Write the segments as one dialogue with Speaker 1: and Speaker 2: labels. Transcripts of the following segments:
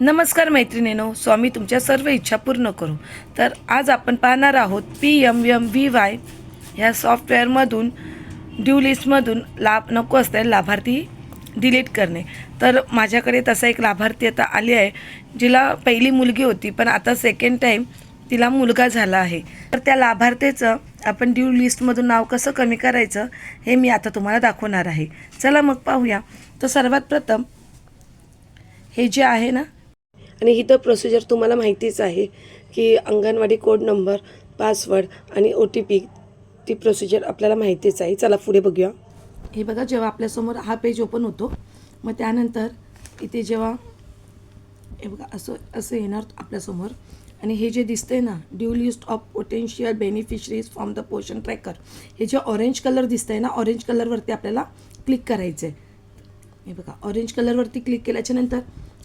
Speaker 1: नमस्कार मैत्रिणीनो स्वामी तुमच्या सर्व इच्छा पूर्ण करू. तर आज आपण पाहणार आहोत P M M V Y ह्या सॉफ्टवेअरमधून ड्यू लिस्टमधून लाभ नको असलेले लाभार्थी डिलीट करणे. तर माझ्याकडे तसा एक लाभार्थी आता आली आहे जिला पहिली मुलगी होती पण आता सेकंड टाईम तिला मुलगा झाला आहे. तर त्या लाभार्थीचं आपण ड्यू लिस्टमधून नाव कसं कमी करायचं हे मी आता तुम्हाला दाखवणार आहे. चला मग पाहूया. तर सर्वात प्रथम हे जे आहे ना
Speaker 2: आणि ही तर प्रोसिजर तुम्हाला माहितीच आहे की अंगणवाडी कोड नंबर पासवर्ड आणि ओ टी पी ती प्रोसिजर आपल्याला माहितीच आहे. चला पुढे बघूया.
Speaker 1: हे बघा जेव्हा आपल्यासमोर हा पेज ओपन होतो मग त्यानंतर इथे जेव्हा हे बघा असं असं येणार आपल्यासमोर आणि हे जे दिसतंय ना due list of potential beneficiaries from the portion tracker हे जे ऑरेंज कलर दिसतं आहे ना ऑरेंज कलरवरती आपल्याला क्लिक करायचं आहे हे बघा ऑरेंज कलरवरती क्लिक केल्याच्यानंतर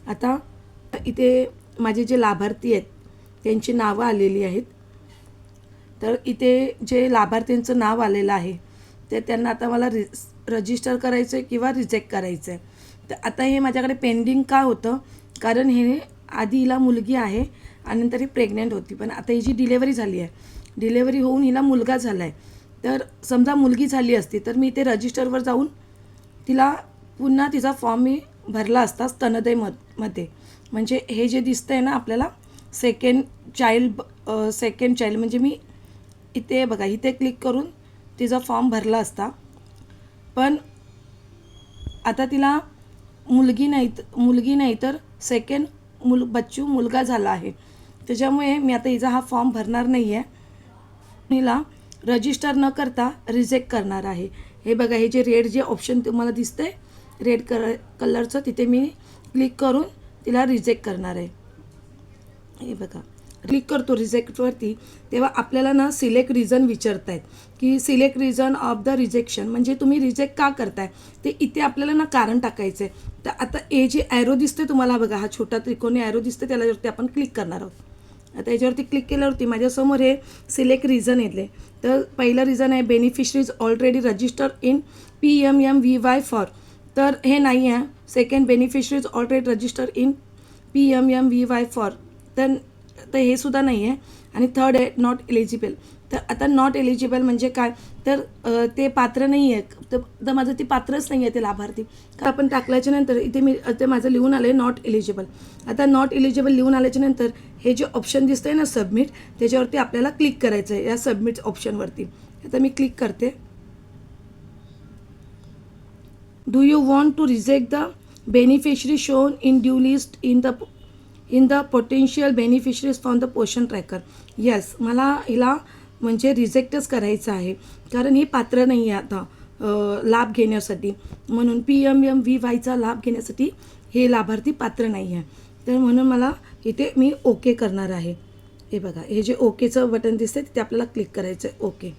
Speaker 1: आता इथे माझे जे लाभार्थी आहेत त्यांची नावं आलेली आहेत. तर इथे जे लाभार्थ्यांचं नाव आलेलं आहे ते त्यांना आता मला रि रजिस्टर करायचं आहे किंवा रिजेक्ट करायचं आहे तर आता हे माझ्याकडे पेंडिंग का होतं? कारण हे आधी हिला मुलगी आहे आणि नंतर ही प्रेग्नेंट होती. पण आता ही जी डिलेवरी झाली आहे. डिलेवरी होऊन हिला मुलगा झाला आहे तर समजा मुलगी झाली असती तर मी इथे रजिस्टरवर जाऊन तिला पुन्हा तिचा फॉर्म मी भरला असता स्तनदय मधमध्ये. म्हणजे हे जे दिसतंय ना आपल्याला सेकंड चाइल्ड सेकंड चाइल्ड म्हणजे मी इथे बघा इथे क्लिक करून तिचा फॉर्म भरला असता. पण आता तिला मुलगी नाही मुलगी नाही तर सेकंड मुल बच्चू मुलगा झाला आहे. त्याच्यामुळे मी आता हिचा हा फॉर्म भरणार नाही आहे हिला रजिस्टर न करता रिजेक्ट करणार आहे. हे बघा हे जे रेड जे ऑप्शन तुम्हाला दिसतं आहे रेड कलर कलरचं तिथे मी क्लिक करून तिला रिजेक्ट करणार आहे. हे बघा. क्लिक करतो रिजेक्टवरती तेव्हा आपल्याला ना सिलेक्ट रिझन विचारतायत. की select reason of the rejection म्हणजे तुम्ही रिजेक्ट का करताय? ते इथे आपल्याला ना कारण टाकायचं आहे तर आता हे जे ॲरो दिसते तुम्हाला बघा हा छोटा त्रिकोणी ॲरो दिसते त्याच्यावरती आपण क्लिक करणार आहोत. आता याच्यावरती क्लिक केल्यावरती माझ्यासमोर हे सिलेक्ट रिझन येतले. तर पहिलं रिझन आहे beneficiaries already register in P M M V Y for तर हे नाही आहे. Second beneficiaries already register in P M M V Y for तर तर हे सुद्धा नाही आहे. आणि थर्ड आहे नॉट एलिजिबल तर आता नॉट एलिजिबल म्हणजे काय? तर ते पात्र नाही आहे. तर तर माझं ते पात्रच नाही आहे ते लाभार्थी. तर आपण टाकल्याच्या नंतर इथे मी ते माझं लिहून आलं आहे नॉट एलिजिबल आता नॉट एलिजिबल लिहून आल्याच्यानंतर हे जे ऑप्शन दिसतं आहे ना सबमिट त्याच्यावरती आपल्याला क्लिक करायचं आहे या सबमिट ऑप्शनवरती आता मी क्लिक करते. Do you want to reject the beneficiary shown in due list in the in the potential beneficiaries from the Poshan tracker yes मला हिला म्हणजे रिजेक्टच करायचं आहे. कारण ही पात्र नाही आहे आता लाभ घेण्यासाठी. म्हणून पी एम एम व्ही वायचा लाभ घेण्यासाठी हे लाभार्थी पात्र नाही आहे. तर म्हणून मला इथे मी ओके करणार आहे. हे बघा हे जे ओकेचं बटन दिसते तिथे आपल्याला क्लिक करायचं आहे ओके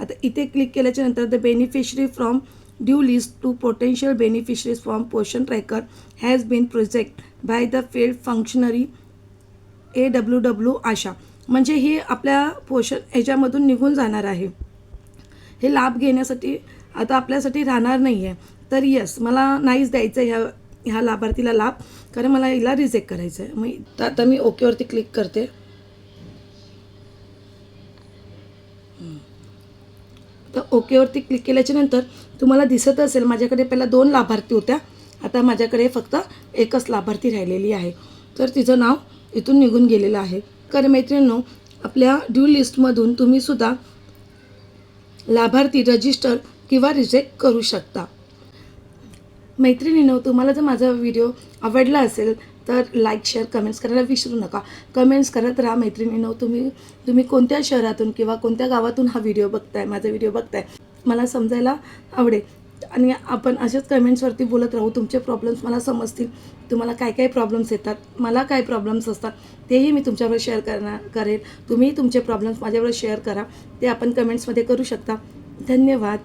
Speaker 1: आता इथे क्लिक केल्याच्यानंतर the beneficiary from due list to potential beneficiaries from Poshan tracker has been project by the field functionary A W W Asha. म्हणजे हे आपल्या पोषण ह्याच्यामधून निघून जाणार आहे. हे लाभ घेण्यासाठी आता आपल्यासाठी राहणार नाही आहे तर येस मला नाहीच द्यायचं ह्या ह्या लाभार्थीला लाभ. कारण मला हिला रिजेक्ट करायचं आहे मग तर आता मी ओकेवरती क्लिक करते. तर ओकेवरती क्लिक केल्याच्यानंतर तुम्हाला दिसत असेल माझ्याकडे पहिला दोन लाभार्थी होत्या. आता माझ्याकडे फक्त एकच लाभार्थी राहिलेली आहे. तर तिचं नाव इथून निघून गेलेलं आहे. तर मैत्रिणींनो आपल्या ड्यू लिस्टमधून तुम्ही सुद्धा लाभार्थी रजिस्टर किंवा रिजेक्ट करू शकता. मैत्रिणीनं तुम्हाला जर माझा व्हिडिओ आवडला असेल तर लाईक शेअर कमेंट्स करायला विसरू नका. कमेंट्स करत राहा मैत्रिणीनो तुम्ही तुम्ही कोणत्या शहरातून किंवा कोणत्या गावातून हा व्हिडिओ बघताय माझा व्हिडिओ बघताय मला समजायला आवडेल. आणि आपण असेच कमेंट्सवरती बोलत राहू तुमचे प्रॉब्लेम्स मला समजतील. तुम्हाला काय काय प्रॉब्लेम्स येतात मला काय प्रॉब्लेम्स असतात तेही मी तुमच्यावर शेअर करणार करेल. तुम्ही तुमचे प्रॉब्लेम्स माझ्यावर शेअर करा. ते आपण कमेंट्समध्ये करू शकता. धन्यवाद.